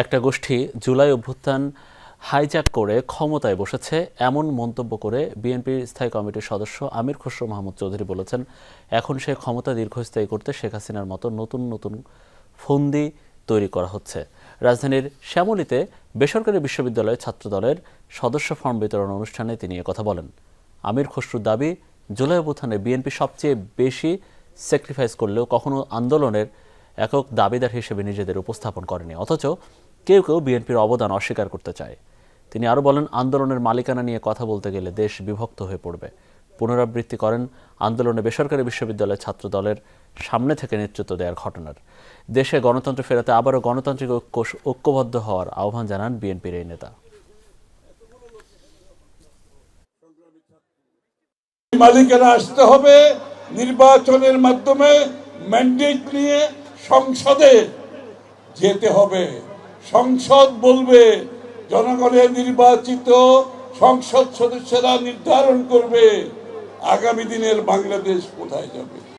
একটা গোষ্ঠী জুলাই অভ্যুত্থান হাইজ্যাক করে ক্ষমতায় বসেছে, এমন মন্তব্য করে বিএনপির স্থায়ী কমিটির সদস্য আমির খসরু মাহমুদ চৌধুরী বলেছেন, এখন সে ক্ষমতা দীর্ঘস্থায়ী করতে শেখ হাসিনার মতো নতুন নতুন ফন্দি তৈরি করা হচ্ছে। রাজধানীর শ্যামলীতে বেসরকারি বিশ্ববিদ্যালয়ের ছাত্রদলের সদস্য ফর্ম বিতরণ অনুষ্ঠানে তিনি কথা বলেন। আমির খসরুর দাবি, জুলাই অভ্যুত্থানে বিএনপি সবচেয়ে বেশি স্যাক্রিফাইস করলেও কখনো আন্দোলনের একক দাবিদার হিসেবে নিজেদের উপস্থাপন করেনি, অথচ কেউ কেউ বিএনপির অবদান অস্বীকার করতে চায়। তিনি আরও বলেন, আন্দোলনের মালিকানা নিয়ে কথা বলতে গেলে দেশ বিভক্ত হয়ে পড়বে। পুনরাবৃত্তি করেন আন্দোলনে বেসরকারি বিশ্ববিদ্যালয়ের ছাত্র দলের সামনে থেকে নেতৃত্ব দেওয়ার ঘটনার। দেশে গণতন্ত্র ফেরাতে আবারও গণতান্ত্রিক ঐক্য, ঐক্যবদ্ধ হওয়ার আহ্বান জানান বিএনপির এই নেতা। মালিকেরা আসতে হবে, নির্বাচনের মাধ্যমে ম্যান্ডেট নিয়ে সংসদে যেতে হবে। সংসদ বলবে, জনগণের নির্বাচিত সংসদ সদস্যরা নির্ধারণ করবে, আগামী দিনের বাংলাদেশ কোথায় যাবে?